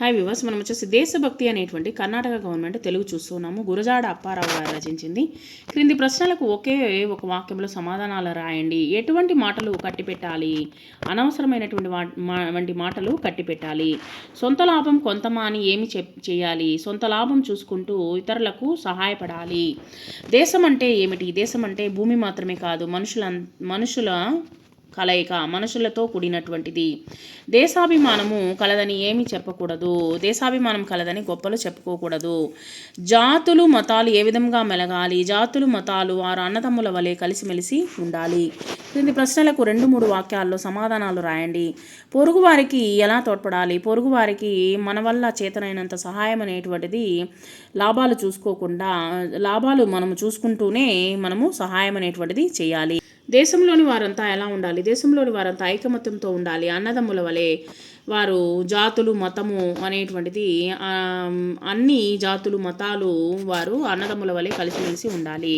Hi viewers మనం వచ్చేసి దేశభక్తి అనేటువంటి కర్ణాటక గవర్నమెంట్ తెలుగు చూస్తున్నాము. గురజాడ అప్పారావు గారు రచించింది. క్రింది ప్రశ్నలకు ఒకే ఒక వాక్యంలో సమాధానాలు రాయండి. ఎటువంటి మాటలు కట్టిపెట్టాలి? అనవసరమైనటువంటి మా- వంటి మాటలు కట్టిపెట్టాలి. సొంత లాభం కొంతమా అని ఏమి చెప్ చేయాలి? సొంత లాభం చూసుకుంటూ ఇతరులకు సహాయపడాలి. దేశం అంటే ఏమిటి? దేశం అంటే భూమి మాత్రమే కాదు మనుషుల మనుషుల కలయిక మనుషులతో కూడినటువంటిది. దేశాభిమానము కలదని ఏమి చెప్పకూడదు. దేశాభిమానం కలదని గొప్పలు చెప్పుకోకూడదు. జాతులు మతాలు ఏ విధంగా మెలగాలి? జాతులు మతాలు వారు అన్నదమ్ముల వలె కలిసిమెలిసి ఉండాలి. క్రింది ప్రశ్నలకు రెండు మూడు వాక్యాల్లో సమాధానాలు రాయండి. పొరుగువారికి ఎలా తోడ్పడాలి? పొరుగువారికి మన వల్ల చేతనైనంత సహాయం అనేటువంటిది లాభాలు చూసుకోకుండా లాభాలు మనము చూసుకుంటూనే మనము సహాయం అనేటువంటిది చేయాలి. దేశంలోని వారంతా ఎలా ఉండాలి? దేశంలోని వారంతా ఐకమత్యంతో ఉండాలి. అన్నదమ్ముల వలె వారు జాతులు మతము అనేటువంటిది అన్ని జాతులు మతాలు వారు అన్నదమ్ముల వలె కలిసిమెలిసి ఉండాలి.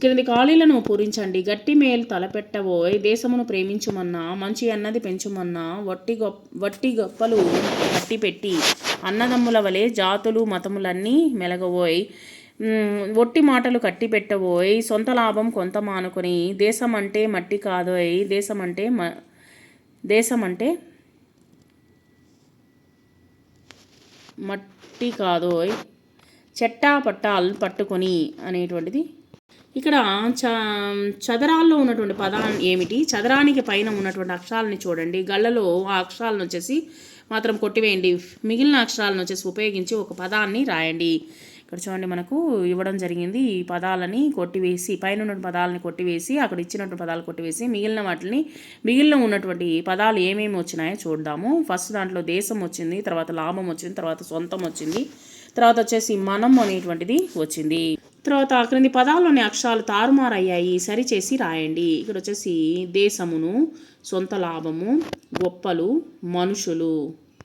క్రింది ఖాళీలను పూరించండి. గట్టి మేలు తలపెట్టబోయ్ దేశమును ప్రేమించుమన్నా మంచి అన్నది పెంచుమన్నా వట్టి గొప్ప వట్టి గొప్పలు కట్టి పెట్టి అన్నదమ్ముల వలె జాతులు మతములన్నీ మెలగబోయ్ ఒట్టి మాటలు కట్టి పెట్టబోయ్ సొంత లాభం కొంత మానుకొని దేశం అంటే మట్టి కాదోయ్ దేశం అంటే మ దేశం అంటే మట్టి కాదోయ్. చెట్టా పట్టాలు పట్టుకొని అనేటువంటిది. ఇక్కడ చ చదరాల్లో ఉన్నటువంటి పదాన్ని ఏమిటి? చదరానికి పైన ఉన్నటువంటి అక్షరాలని చూడండి. గళ్ళలో ఆ అక్షరాలను వచ్చేసి మాత్రం కొట్టివేయండి. మిగిలిన అక్షరాలను వచ్చేసి ఉపయోగించి ఒక పదాన్ని రాయండి. ఇక్కడ చూడండి మనకు ఇవ్వడం జరిగింది ఈ పదాలని కొట్టివేసి పైన ఉన్న పదాలని కొట్టివేసి అక్కడ ఇచ్చినటువంటి పదాలు కొట్టివేసి మిగిలిన వాటిని మిగిలిన ఉన్నటువంటి పదాలు ఏమేమి వచ్చినాయో చూద్దాము. ఫస్ట్ దాంట్లో దేశం వచ్చింది తర్వాత లాభం వచ్చింది తర్వాత సొంతం వచ్చింది తర్వాత వచ్చేసి మనం అనేటువంటిది వచ్చింది. తర్వాత ఆ క్రింది పదాల్లోని అక్షరాలు తారుమారయ్యాయి సరిచేసి రాయండి. ఇక్కడ వచ్చేసి దేశమును సొంత లాభము గొప్పలు మనుషులు.